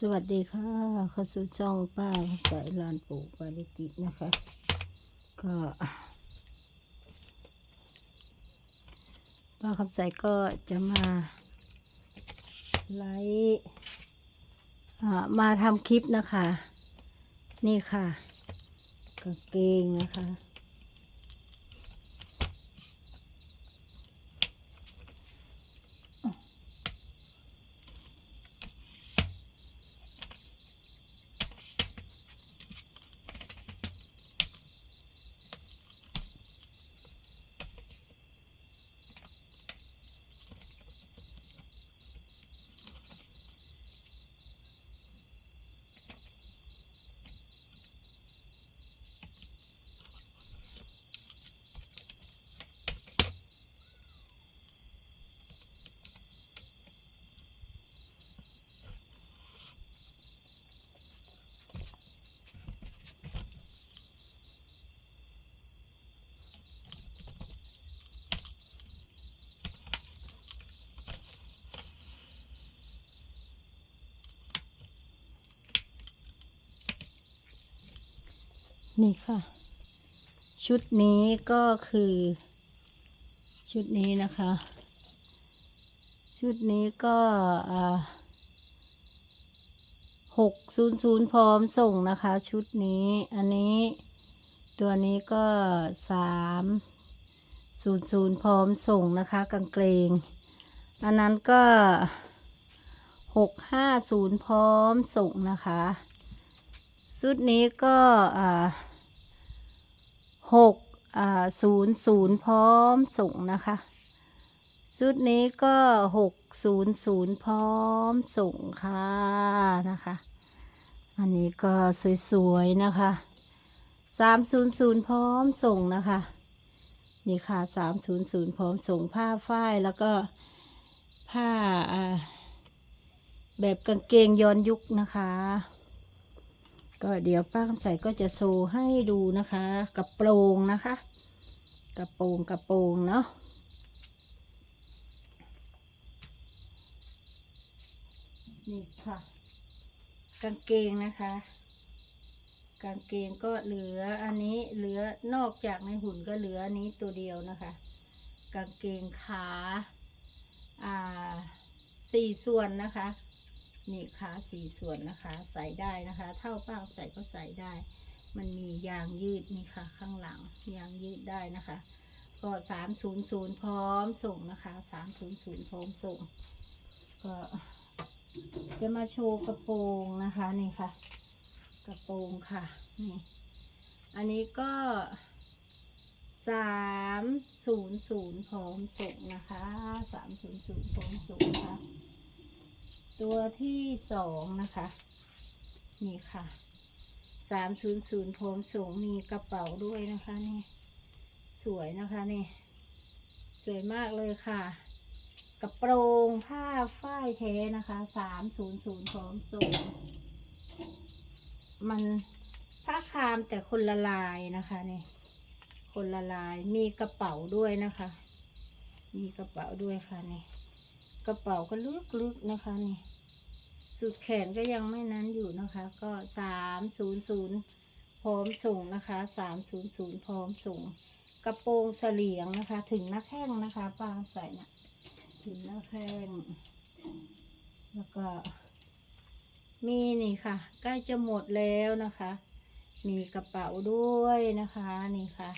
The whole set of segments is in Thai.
สวัสดีค่ะเข้าสู่ช่องป้าสายลานปลูกปาริจิตนะคะ ก็ป้าคำใจก็จะมาไลฟ์มาทำคลิปนะคะ นี่ค่ะกางเกงนะคะ นี่ค่ะ ชุดนี้ก็คือ ชุดนี้นะคะ ชุดนี้ก็หกศูนย์ศูนย์พร้อมส่งนะคะ ชุดนี้อันนี้ตัวนี้ก็สามศูนย์ศูนย์พร้อมส่งนะคะกางเกง อันนั้นก็หกห้าศูนย์พร้อมส่งนะคะ ชุดนี้ก็หกศูนย์ศูนย์พร้อมส่งนะคะ ชุดนี้ก็หกศูนย์ศูนย์พร้อมส่งค่ะนะคะ อันนี้ก็สวยๆนะคะสามศูนย์ศูนย์พร้อมส่งนะคะนี่ค่ะสามศูนย์ศูนย์พร้อมส่งผ้าฝ้ายแล้วก็ผ้าอ่าแบบกางเกงย้อนยุคนะคะ ก็เดี๋ยวป้าคำใส่ก็จะโชว์ให้ดูนะคะกระโปรงนะคะ กระโปรงกระโปรงเนาะนี่ค่ะ กางเกงนะคะ กางเกงก็เหลืออันนี้เหลือนอกจากในหุ่นก็เหลืออันนี้ตัวเดียวนะคะ กางเกงขาอ่าสี่ส่วนนะคะ นี่ขาสี่ส่วนนะคะ ใส่ได้นะคะ เท่าป้าใส่ก็ใส่ได้ มันมียางยืดนี่ค่ะ ข้างหลังยางยืดได้นะคะ ก็สามศูนย์ศูนย์พร้อมส่งนะคะสามศูนย์ศูนย์พร้อมส่ง ก็จะมาโชว์กระโปรงนะคะนี่ค่ะ กระโปรงค่ะนี่อันนี้ก็สามศูนย์ศูนย์พร้อมส่งนะคะสามศูนย์ศูนย์พร้อมส่งนะคะ ตัวที่สองนะคะ นี่ค่ะสามศูนย์ศูนย์พร้อมส่งมีกระเป๋าด้วยนะคะนี่ สวยนะคะนี่ สวยมากเลยค่ะ กระโปรงผ้าฝ้ายแท้นะคะสามศูนย์ศูนย์พร้อมส่ง มันผ้าคามแต่คนละลายนะคะนี่ คนละลายมีกระเป๋าด้วยนะคะ มีกระเป๋าด้วยค่ะนี่ กระเป๋าก็ลึกๆนะคะนี่สุดแขนก็ยังไม่นั้นอยู่นะคะ ก็สามศูนย์ศูนย์พร้อมส่งนะคะสามศูนย์ศูนย์พร้อมส่ง กระโปรงเสลียงนะคะ ถึงหน้าแข้งนะคะป้าใส่นะถึงหน้าแข้งแล้วก็ มีนี่ค่ะ ใกล้จะหมดแล้วนะคะ มีกระเป๋าด้วยนะคะนี่ค่ะ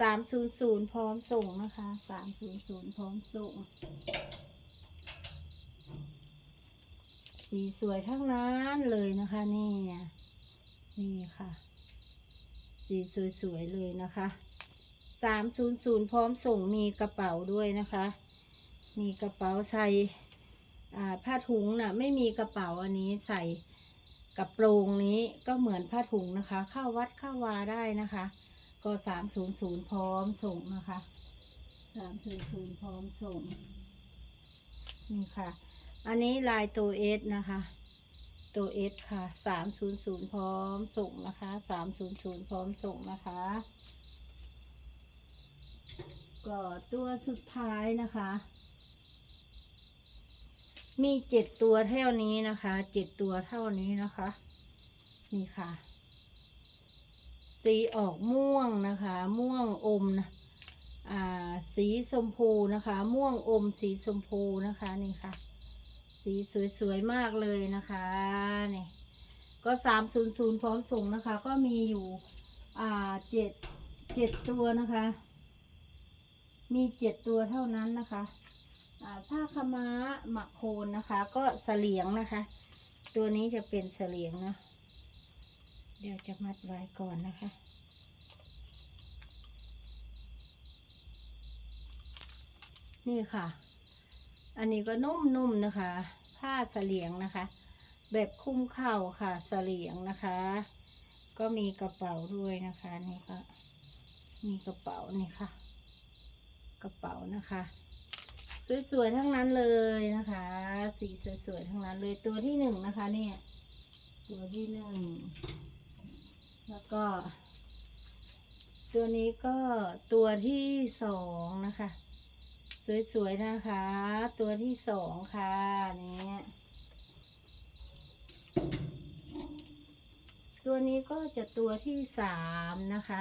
สามศูนย์ศูนย์พร้อมส่งนะคะสามศูนย์ศูนย์พร้อมส่ง สีสวยทั้งนั้นเลยนะคะนี่นี่ค่ะ สีสวยๆเลยนะคะสามศูนย์ศูนย์พร้อมส่งมีกระเป๋าด้วยนะคะ มีกระเป๋าใส่ผ้าถุงน่ะไม่มีกระเป๋าอันนี้ใส่กระโปรงนี้ก็เหมือนผ้าถุงนะคะ เข้าวัดเข้าวาได้นะคะ ก็สามศูนย์ศูนย์พร้อมส่งนะคะสามศูนย์ศูนย์พร้อมส่งนี่ค่ะ อันนี้ลายตัวเอสนะคะ ตัวเอสค่ะสามศูนย์ศูนย์พร้อมส่งนะคะสามศูนย์ศูนย์พร้อมส่งนะคะก็ตัวสุดท้ายนะคะ มีเจ็ดตัวเท่านี้นะคะเจ็ดตัวเท่านี้นะคะ นี่ค่ะ สีออกม่วงนะคะ ม่วงอมนะอ่าสีชมพูนะคะ ม่วงอมสีชมพูนะคะนี่ค่ะ สีสวยๆมากเลยนะคะนี่ก็สามศูนย์ศูนย์พร้อมส่งนะคะ ก็มีอยู่อ่าเจ็ดเจ็ดตัวนะคะ มีเจ็ดตัวเท่านั้นนะคะผ้าขม้าหมักโคนนะคะ ก็เสลียงนะคะ ตัวนี้จะเป็นเสลียงนะเดี๋ยวจะมัดไว้ก่อนนะคะ นี่ค่ะ อันนี้ก็นุ่มๆนะคะ ผ้าเสลียงนะคะ แบบคุ้มเข่าค่ะเสลียงนะคะ ก็มีกระเป๋าด้วยนะคะนี่ก็มีกระเป๋านี่ค่ะ กระเป๋านะคะ สวยๆทั้งนั้นเลยนะคะ สีสวยๆทั้งนั้นเลยตัวที่หนึ่งนะคะเนี่ยตัวที่หนึ่งแล้วก็ ตัวนี้ก็ตัวที่สองนะคะ สวยๆนะคะ ตัวที่สองค่ะนี่ยตัวนี้ก็จะตัวที่สามนะคะ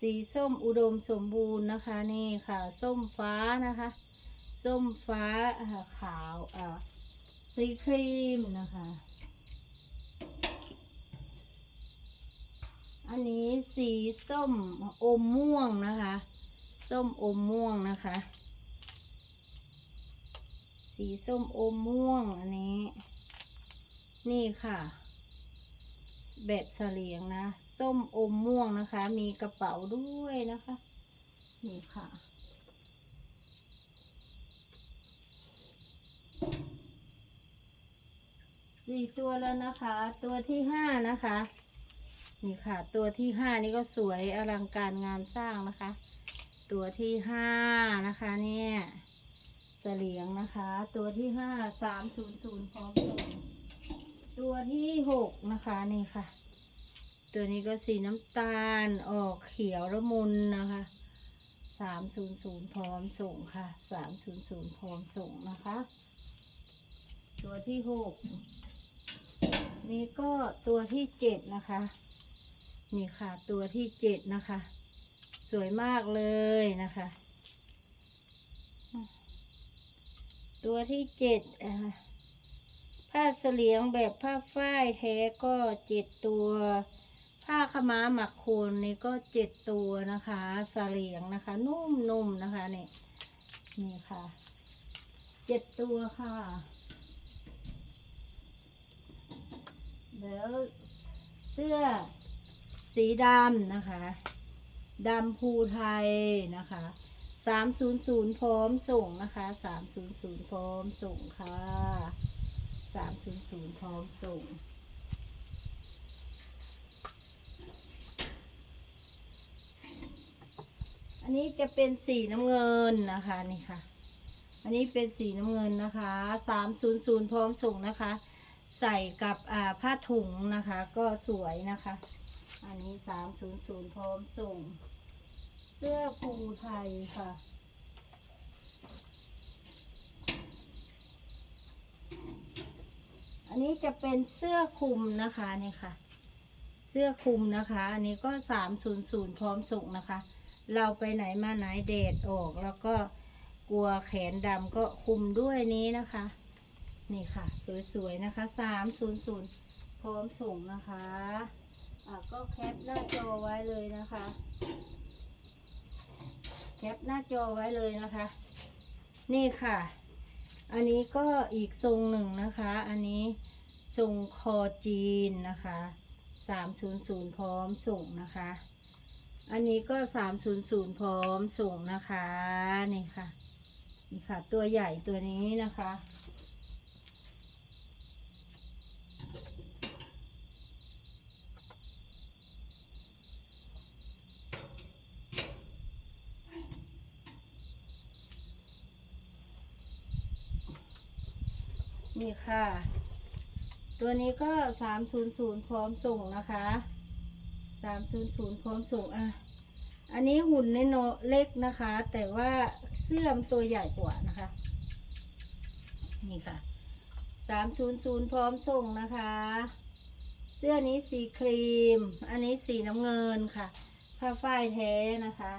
สีส้มอุดมสมบูรณ์นะคะนี่ค่ะ ส้มฟ้านะคะ ส้มฟ้าขาวอ่าสีครีมนะคะ อันนี้สีส้มอมม่วงนะคะ ส้มอมม่วงนะคะ สีส้มอมม่วงอันนี้ นี่ค่ะ แบบเสลียงนะ ส้มอมม่วงนะคะ มีกระเป๋าด้วยนะคะ นี่ค่ะสี่ตัวแล้วนะคะ ตัวที่ห้านะคะ นี่ค่ะ ตัวที่ห้านี่ก็สวยอลังการงานสร้างนะคะ ตัวที่ห้านะคะเนี่ย สลียงนะคะ ตัวที่ห้าสามศูนย์ศูนย์พร้อมส่งตัวที่หกนะคะนี่ค่ะ ตัวนี้ก็สีน้ำตาลออกเขียวละมุนนะคะสามศูนย์ศูนย์พร้อมส่งค่ะสามศูนย์ศูนย์พร้อมส่งนะคะ ตัวที่หกนี่ก็ตัวที่เจ็ดนะคะ นี่ค่ะตัวที่เจ็ดนะคะ สวยมากเลยนะคะ ตัวที่เจ็ดอ่าผ้าเสลียงแบบผ้าฝ้ายแท้ก็เจ็ดตัว ผ้าขม้าหมักโคนนี่ก็เจ็ดตัวนะคะเสลียงนะคะ นุ่มๆนะคะนี่นี่ค่ะเจ็ดตัวค่ะเดี๋ยวเสื้อสีดำนะคะดำภูไทยนะคะ สามศูนย์ศูนย์พร้อมส่งนะคะสามศูนย์ศูนย์พร้อมส่งค่ะสามศูนย์ศูนย์พร้อมส่งอันนี้จะเป็นสีน้ำเงินนะคะนี่ค่ะ อันนี้เป็นสีน้ำเงินนะคะสามศูนย์ศูนย์พร้อมส่งนะคะ ใส่กับผ้าถุงนะคะ ก็สวยนะคะ อันนี้สามศูนย์ศูนย์พร้อมส่ง เสื้อภูไทยค่ะ อันนี้จะเป็นเสื้อคลุมนะคะนี่ค่ะ เสื้อคลุมนะคะ อันนี้ก็สามศูนย์ศูนย์พร้อมส่งนะคะ เราไปไหนมาไหนเดดออก แล้วก็กลัวแขนดำก็คลุมด้วยนี้นะคะ นี่ค่ะ สวยๆนะคะสามศูนย์ศูนย์พร้อมส่งนะคะอะก็แคปหน้าจอไว้เลยนะคะ แคปหน้าจอไว้เลยนะคะ นี่ค่ะ อันนี้ก็อีกทรงหนึ่งนะคะ อันนี้ทรงคอจีนนะคะสามศูนย์ศูนย์พร้อมส่งนะคะ อันนี้ก็สามศูนย์ศูนย์พร้อมส่งนะคะ นี่ค่ะ นี่ค่ะ ตัวใหญ่ตัวนี้นะคะ นี่ค่ะ ตัวนี้ก็สามศูนย์ศูนย์พร้อมส่งนะคะสามศูนย์ศูนย์พร้อมส่งอะอันนี้หุ่นเนโเล็กนะคะ แต่ว่าเสื้อมตัวใหญ่กว่านะคะ นี่ค่ะสามศูนย์ศูนย์พร้อมส่งนะคะ เสื้อนี้สีครีม อันนี้สีน้ำเงินค่ะ ผ้าฝ้ายแท้นะคะ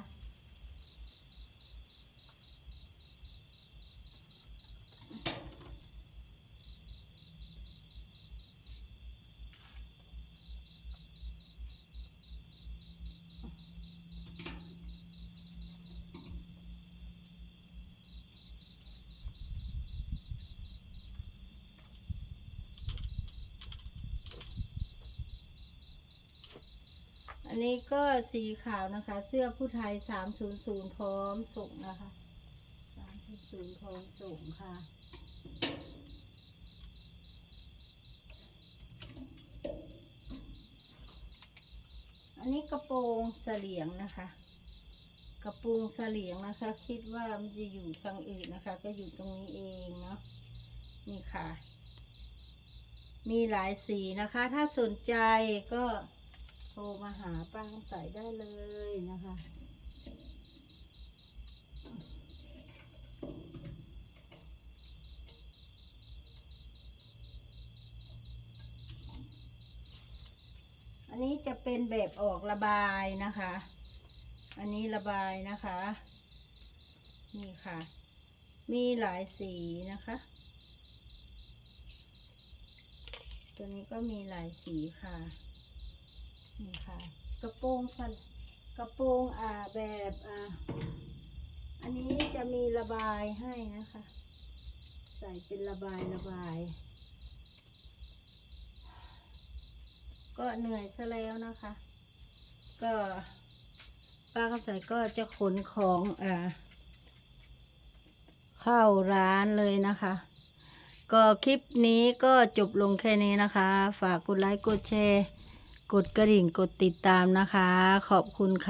นนี้ก็สีขาวนะคะ เสื้อผู้ไทย300พร้อมส่งนะคะ300พร้อมส่งค่ะอันนี้กระโปรงเสลียงนะคะ กระโปรงเสลียงนะคะ คิดว่ามันจะอยู่ทางอื่นนะคะ ก็อยู่ตรงนี้เองเนาะนี่ค่ะ มีหลายสีนะคะ ถ้าสนใจก็ ทรมาหาป้าคำใสได้เลยนะคะอันนี้จะเป็นแบบออกระบายนะคะ อันนี้ระบายนะคะ นี่ค่ะ มีหลายสีนะคะ ตัวนี้ก็มีหลายสีค่ะ นี่ค่ะ กระโปรงสันกระโปรงอ่าแบบอ่าอันนี้จะมีระบายให้นะคะ ใส่เป็นระบายระบาย ก็เหนื่อยซะแล้วนะคะ ก็ป้าคำใส่ก็จะขนของอ่าเข้าร้านเลยนะคะ ก็คลิปนี้ก็จบลงแค่นี้นะคะ ฝากกดไลค์กดแชร์ กดกระดิ่งกดติดตามนะคะ ขอบคุณค่ะ